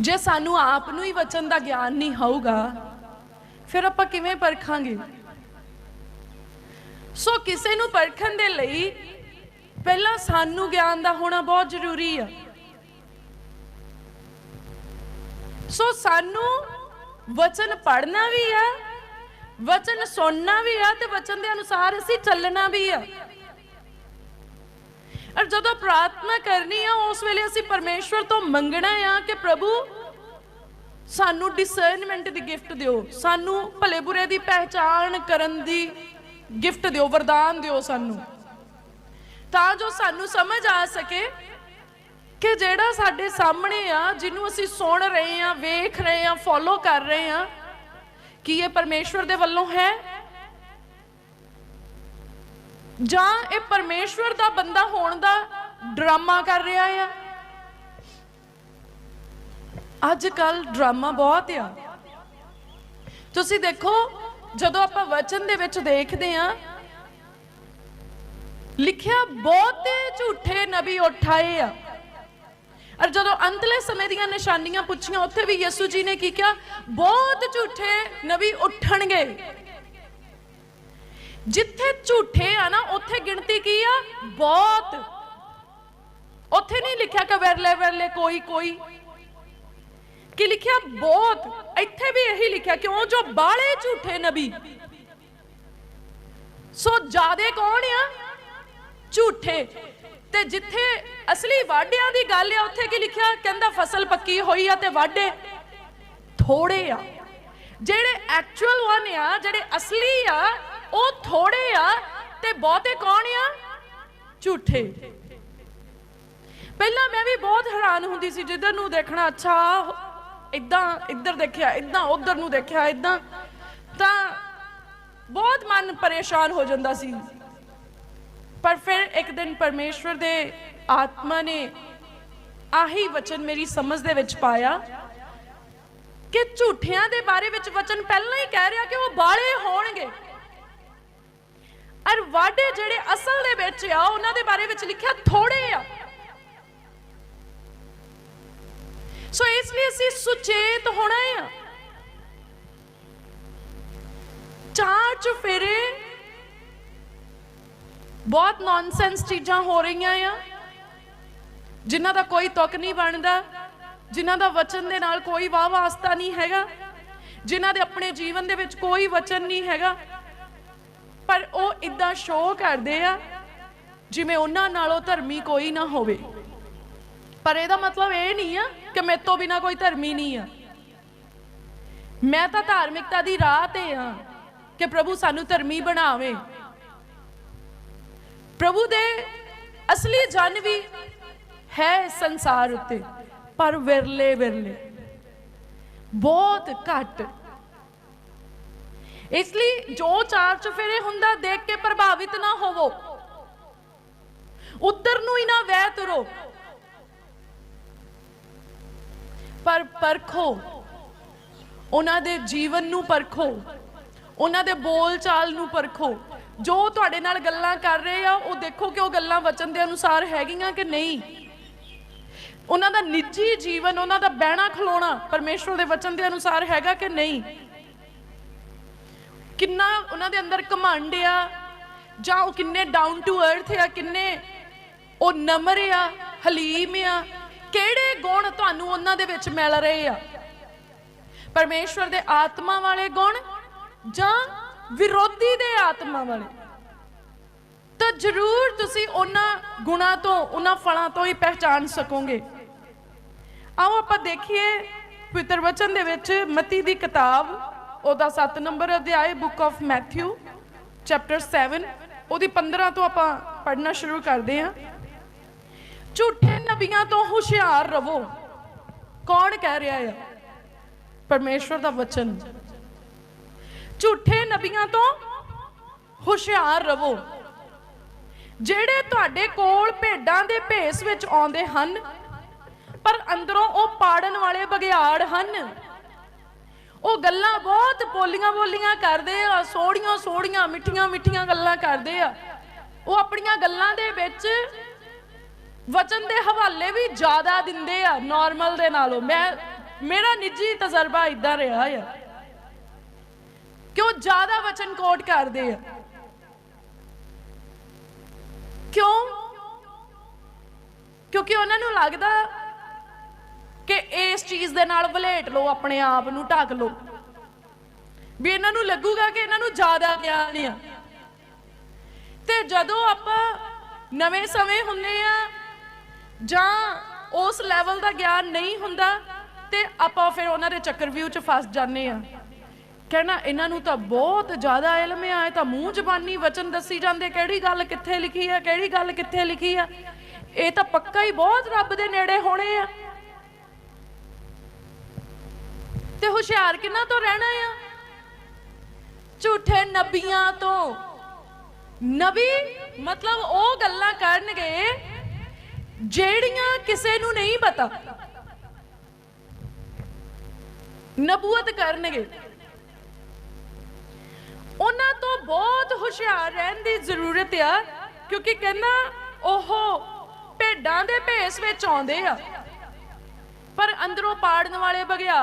ਜੇ ਸਾਨੂੰ ਆਪ ਨੂੰ ਹੀ ਵਚਨ ਦਾ ਗਿਆਨ ਨਹੀਂ ਹੋਊਗਾ, ਫਿਰ ਆਪਾਂ ਕਿਵੇਂ ਪਰਖਾਂਗੇ? ਸੋ ਕਿਸੇ ਨੂੰ ਪਰਖਣ ਦੇ ਲਈ ਪਹਿਲਾਂ ਸਾਨੂੰ ਗਿਆਨ ਦਾ ਹੋਣਾ ਬਹੁਤ ਜ਼ਰੂਰੀ ਆ। ਸੋ ਸਾਨੂੰ ਵਚਨ ਪੜ੍ਹਨਾ ਵੀ ਆ, ਵਚਨ ਸੁਣਨਾ ਵੀ ਆ ਤੇ ਵਚਨ ਦੇ ਅਨੁਸਾਰ ਅਸੀਂ ਚੱਲਣਾ ਵੀ ਆ। ਔਰ ਜਦੋਂ ਪ੍ਰਾਰਥਨਾ ਕਰਨੀ ਆ, ਉਸ ਵੇਲੇ ਅਸੀਂ ਪਰਮੇਸ਼ਵਰ ਤੋਂ ਮੰਗਣਾ ਆ ਕਿ ਪ੍ਰਭੂ, ਸਾਨੂੰ ਡਿਸਰਨਮੈਂਟ ਦੀ ਗਿਫਟ ਦਿਓ, ਸਾਨੂੰ ਭਲੇ ਬੁਰੇ ਦੀ ਪਹਿਚਾਣ ਕਰਨ ਦੀ ਗਿਫਟ ਦਿਓ, ਵਰਦਾਨ ਦਿਓ ਸਾਨੂੰ। ਤਾਂ ਜੋ ਸਾਨੂੰ ਸਮਝ ਆ ਸਕੇ ਕਿ ਜਿਹੜਾ ਸਾਡੇ ਸਾਹਮਣੇ ਆ, ਜਿਹਨੂੰ ਅਸੀਂ ਸੁਣ ਰਹੇ ਆ, ਵੇਖ ਰਹੇ ਆ ਫੋਲੋ ਕਰ ਰਹੇ ਆ, ਕੀ ਇਹ ਪਰਮੇਸ਼ਵਰ ਦੇ ਵੱਲੋਂ ਹੈ? ਜਾਂ ਇਹ ਪਰਮੇਸ਼ਵਰ ਦਾ ਬੰਦਾ ਹੋਣ ਦਾ ਡਰਾਮਾ ਕਰ ਰਿਹਾ ਆ? ਅੱਜ ਕੱਲ ਡਰਾਮਾ ਬਹੁਤ ਆ। ਤੁਸੀਂ ਦੇਖੋ, ਜਦੋਂ ਆਪਾਂ ਵਚਨ ਦੇ ਵਿੱਚ ਦੇਖਦੇ ਆ ਲਿਖਿਆ ਬਹੁਤੇ ਝੂਠੇ ਨਬੀ ਉਠਾਏ ਆ। ਔਰ ਜਦੋਂ ਅੰਤਲੇ ਸਮੇਂ ਦੀਆਂ ਨਿਸ਼ਾਨੀਆਂ ਪੁੱਛੀਆਂ, ਉੱਥੇ ਵੀ ਯਿਸੂ ਜੀ ਨੇ ਕੀ ਕਿਹਾ? ਬਹੁਤ ਝੂਠੇ ਨਬੀ ਉੱਠਣਗੇ। ਜਿੱਥੇ ਝੂਠੇ ਆ ਨਾ, ਉੱਥੇ ਗਿਣਤੀ ਕੀ ਆ? ਬਹੁਤ। ਉੱਥੇ ਨਹੀਂ ਲਿਖਿਆ ਕਿ ਵਰਲੇ ਵਰਲੇ, ਕੋਈ ਕੋਈ। ਕੀ ਲਿਖਿਆ? ਬਹੁਤ। ਇੱਥੇ ਵੀ ਇਹੀ ਲਿਖਿਆ, ਕਿਉਂ? ਜੋ ਬਾਲੇ ਝੂਠੇ ਨਬੀ। ਸੋ ਜਿਆਦੇ ਕੌਣ ਆ? ਝੂਠੇ। ਤੇ ਜਿੱਥੇ ਅਸਲੀ ਵਾਢਿਆਂ ਦੀ ਗੱਲ ਆ, ਉੱਥੇ ਕੀ ਲਿਖਿਆ? ਕਹਿੰਦਾ ਫਸਲ ਪੱਕੀ ਹੋਈ ਆ ਤੇ ਵਾਢੇ ਥੋੜੇ ਆ। ਜਿਹੜੇ ਐਕਚੁਅਲ ਵਨ ਆ, ਜਿਹੜੇ ਅਸਲੀ ਆ ਉਹ ਥੋੜੇ ਆ ਤੇ ਬਹੁਤੇ ਕੌਣ ਆ? ਝੂਠੇ। ਪਹਿਲਾਂ ਮੈਂ ਵੀ ਬਹੁਤ ਹੈਰਾਨ ਹੁੰਦੀ ਸੀ, ਜਿੱਧਰ ਨੂੰ ਦੇਖਣਾ, ਅੱਛਾ, ਇਦਾਂ, ਇੱਧਰ ਦੇਖਿਆ, ਇਦਾਂ, ਉਧਰ ਨੂੰ ਦੇਖਿਆ, ਇਦਾਂ। ਤਾਂ ਬਹੁਤ ਮਨ ਪਰੇਸ਼ਾਨ ਹੋ ਜਾਂਦਾ ਸੀ। ਪਰ ਫਿਰ ਇੱਕ ਦਿਨ ਪਰਮੇਸ਼ਵਰ ਦੇ ਆਤਮਾ ਨੇ ਆਹੀ ਵਚਨ ਮੇਰੀ ਸਮਝ ਦੇ ਵਿੱਚ ਪਾਇਆ ਕਿ ਝੂਠਿਆਂ ਦੇ ਬਾਰੇ ਵਿੱਚ ਵਚਨ ਪਹਿਲਾਂ ਹੀ ਕਹਿ ਰਿਹਾ ਕਿ ਉਹ ਬਾਲੇ ਹੋਣਗੇ। ਅਰ ਵਾਢੇ ਜਿਹੜੇ ਅਸਲ ਦੇ ਵਿੱਚ ਆ, ਉਹਨਾਂ ਦੇ ਬਾਰੇ ਵਿੱਚ ਲਿਖਿਆ ਥੋੜੇ ਆ। ਸੋ ਇਸ ਲਈ ਅਸੀਂ ਸੁਚੇਤ ਹੋਣਾ ਆ। ਚਾਰ ਚੁਫੇਰੇ ਬਹੁਤ ਨੌਨਸੈਂਸ ਚੀਜ਼ਾਂ ਹੋ ਰਹੀਆਂ ਆ। ਜਿਨ੍ਹਾਂ ਦਾ ਕੋਈ ਤੁਕ ਨਹੀਂ ਬਣਦਾ। ਜਿਨ੍ਹਾਂ ਦਾ ਵਚਨ ਦੇ ਨਾਲ ਕੋਈ ਵਾਹ ਵਾਸਤਾ ਨਹੀਂ ਹੈਗਾ। ਜਿਨ੍ਹਾਂ ਦੇ ਆਪਣੇ ਜੀਵਨ ਦੇ ਵਿੱਚ ਕੋਈ ਵਚਨ ਨਹੀਂ ਹੈਗਾ। ਪਰ ਉਹ ਇਦਾਂ ਸ਼ੋਅ ਕਰਦੇ ਆ ਜਿਵੇਂ ਉਹਨਾਂ ਨਾਲੋਂ ਧਰਮੀ ਕੋਈ ਨਾ ਹੋਵੇ। ਪਰ ਇਹਦਾ ਮਤਲਬ ਇਹ ਨਹੀਂ ਆ ਕਿ ਮੇਰੇ ਤੋਂ ਬਿਨਾ ਕੋਈ ਧਰਮੀ ਨਹੀਂ ਆ। ਮੈਂ ਤਾਂ ਧਾਰਮਿਕਤਾ ਦੀ ਰਾਹ ਤੇ ਆ ਕਿ ਪ੍ਰਭੂ ਸਾਨੂੰ ਧਰਮੀ ਬਣਾਵੇ। ਪ੍ਰਭੂ ਦੇ ਅਸਲੀ ਜਨ ਵੀ ਹੈ ਸੰਸਾਰ ਉੱਤੇ, ਪਰ ਵਿਰਲੇ ਵਿਰਲੇ, ਬਹੁਤ ਘੱਟ ਇਸ ਲਈ ਜੋ ਚਾਰ ਚਫੇਰੇ ਹੁੰਦਾ ਦੇਖ ਕੇ ਪ੍ਰਭਾਵਿਤ ਨਾ ਹੋਵੋ। ਉੱਧਰ ਨੂੰ ਹੀ ਨਾ ਵਹਿ ਤੁਰੋ। ਪਰ ਪਰਖੋ। ਉਹਨਾਂ ਦੇ ਜੀਵਨ ਨੂੰ ਪਰਖੋ। ਉਹਨਾਂ ਦੇ ਬੋਲ ਚਾਲ ਨੂੰ ਪਰਖੋ। ਜੋ ਤੁਹਾਡੇ ਨਾਲ ਗੱਲਾਂ ਕਰ ਰਹੇ ਆ, ਉਹ ਦੇਖੋ ਕਿ ਉਹ ਗੱਲਾਂ ਵਚਨ ਦੇ ਅਨੁਸਾਰ ਹੈਗੀਆਂ ਕਿ ਨਹੀਂ। ਉਹਨਾਂ ਦਾ ਨਿੱਜੀ ਜੀਵਨ, ਉਹਨਾਂ ਦਾ ਬਹਿਣਾ ਖਲੋਣਾ ਪਰਮੇਸ਼ਵਰ ਦੇ ਵਚਨ ਦੇ ਅਨੁਸਾਰ ਹੈਗਾ ਕਿ ਨਹੀਂ? ਕਿੰਨਾ ਉਹਨਾਂ ਦੇ ਅੰਦਰ ਘਮੰਡ ਆ, ਜਾਂ ਉਹ ਕਿੰਨੇ ਡਾਊਨ ਟੂ ਅਰਥ ਆ, ਕਿੰਨੇ ਉਹ ਨਮਰ ਆ, ਹਲੀਮ ਆ, ਕਿਹੜੇ ਗੁਣ ਤੁਹਾਨੂੰ ਉਹਨਾਂ ਦੇ ਵਿੱਚ ਮਿਲ ਰਹੇ ਆ? ਪਰਮੇਸ਼ਵਰ ਦੇ ਆਤਮਾ ਵਾਲੇ ਗੁਣ ਜਾਂ ਵਿਰੋਧੀ ਦੇ ਆਤਮਾ ਵਾਲੇ? ਤਾਂ ਜ਼ਰੂਰ ਤੁਸੀਂ ਉਹਨਾਂ ਗੁਣਾ ਤੋਂ, ਉਹਨਾਂ ਫਲਾਂ ਤੋਂ ਹੀ ਪਹਿਚਾਨ ਸਕੋਗੇ। ਆਓ ਆਪਾਂ ਦੇਖੀਏ ਪਵਿੱਤਰ ਵਚਨ ਦੇ ਵਿੱਚ ਮਤੀ ਦੀ ਕਿਤਾਬ। ਉਹਦਾ 7 ਨੰਬਰ ਅਧਿਆਇ ਬੁੱਕ ਆਫ ਮੈਥਿਊ ਚੈਪਟਰ 7 ਉਹਦੀ 15 ਤੋਂ ਆਪਾਂ ਪੜ੍ਹਨਾ ਸ਼ੁਰੂ ਕਰਦੇ ਹਾਂ। ਝੂਠੇ ਨਬੀਆਂ ਤੋਂ ਹੁਸ਼ਿਆਰ ਰਵੋ। ਕੌਣ ਕਹਿ ਰਿਹਾ ਹੈ? ਪਰਮੇਸ਼ਵਰ ਦਾ ਵਚਨ। ਝੂਠੇ ਨਬੀਆਂ ਤੋਂ ਹੁਸ਼ਿਆਰ ਰਵੋ। ਜਿਹੜੇ ਤੁਹਾਡੇ ਕੋਲ ਭੇਡਾਂ ਦੇ ਭੇਸ ਵਿੱਚ ਆਉਂਦੇ ਹਨ, ਪਰ ਅੰਦਰੋਂ ਉਹ ਪਾੜਨ ਵਾਲੇ ਬਗਿਆੜ ਹਨ। ਉਹ ਗੱਲਾਂ ਬਹੁਤ ਬੋਲੀਆਂ ਬੋਲੀਆਂ ਕਰਦੇ ਆ, ਸੋਹਣੀਆਂ ਸੋਹਣੀਆਂ, ਮਿੱਠੀਆਂ ਮਿੱਠੀਆਂ ਗੱਲਾਂ ਕਰਦੇ ਆ। ਉਹ ਆਪਣੀਆਂ ਗੱਲਾਂ ਦੇ ਵਿੱਚ ਵਚਨ ਦੇ ਹਵਾਲੇ ਵੀ ਜ਼ਿਆਦਾ ਦਿੰਦੇ ਆ ਨਾਰਮਲ ਦੇ ਨਾਲੋਂ। ਮੈਂ, ਮੇਰਾ ਨਿੱਜੀ ਤਜਰਬਾ ਇਦਾਂ ਰਿਹਾ ਆ। ਕਿ ਉਹ ਜ਼ਿਆਦਾ ਵਚਨ ਕੋਟ ਕਰਦੇ ਆ। ਕਿਉਂ? ਕਿਉਂਕਿ ਉਹਨਾਂ ਨੂੰ ਲੱਗਦਾ ਕਿ ਇਸ ਚੀਜ਼ ਦੇ ਨਾਲ ਵਲੇਟ ਲਓ, ਆਪਣੇ ਆਪ ਨੂੰ ਢੱਕ ਲਓ। ਵੀ ਇਹਨਾਂ ਨੂੰ ਲੱਗੂਗਾ ਕਿ ਇਹਨਾਂ ਨੂੰ ਜ਼ਿਆਦਾ ਗਿਆਨ ਆ। ਤੇ ਜਦੋਂ ਆਪਾਂ ਨਵੇਂ ਸਮੇਂ ਹੁੰਦੇ ਆ, ਜਾਂ ਉਸ ਲੈਵਲ ਦਾ ਗਿਆਨ ਨਹੀਂ ਹੁੰਦਾ, ਤੇ ਆਪਾਂ ਫਿਰ ਉਹਨਾਂ ਦੇ ਚੱਕਰਵਿਊ 'ਚ ਫਸ ਜਾਂਦੇ ਆ। ਕਹਿਣਾ, ਇਹਨਾਂ ਨੂੰ ਤਾਂ ਬਹੁਤ ਜ਼ਿਆਦਾ ਇਲਮ ਆ, ਇਹ ਤਾਂ ਮੂੰਹ ਜ਼ਬਾਨੀ ਵਚਨ ਦੱਸੀ ਜਾਂਦੇ, ਕਿਹੜੀ ਗੱਲ ਕਿੱਥੇ ਲਿਖੀ ਆ, ਕਿਹੜੀ ਗੱਲ ਕਿੱਥੇ ਲਿਖੀ ਆ। ਇਹ ਤਾਂ ਪੱਕਾ ਹੀ ਬਹੁਤ ਰੱਬ ਦੇ ਨੇੜੇ ਹੋਣੇ ਆ। ਤੇ ਹੁਸ਼ਿਆਰ ਕਿੰਨਾ ਤੋਂ ਰਹਿਣਾ ਆ? ਝੂਠੇ ਨਬੀਆਂ ਤੋਂ। ਨਬੀ ਮਤਲਬ ਉਹ ਗੱਲਾਂ ਕਰਨਗੇ ਜਿਹੜੀਆਂ ਕਿਸੇ ਨੂੰ ਨਹੀਂ ਪਤਾ। ਨਬੂਤ ਕਰਨਗੇ। ਉਹਨਾਂ ਤੋਂ ਬਹੁਤ ਹੁਸ਼ਿਆਰ ਰਹਿਣ ਦੀ ਜ਼ਰੂਰਤ ਆ, ਕਿਉਂਕਿ ਕਹਿੰਦਾ ਉਹ ਭੇਡਾਂ ਦੇ ਭੇਸ ਵਿੱਚ ਆਉਂਦੇ ਆ। ਪਰ ਅੰਦਰੋਂ ਪਾੜਨ ਵਾਲੇ ਬਗਿਆ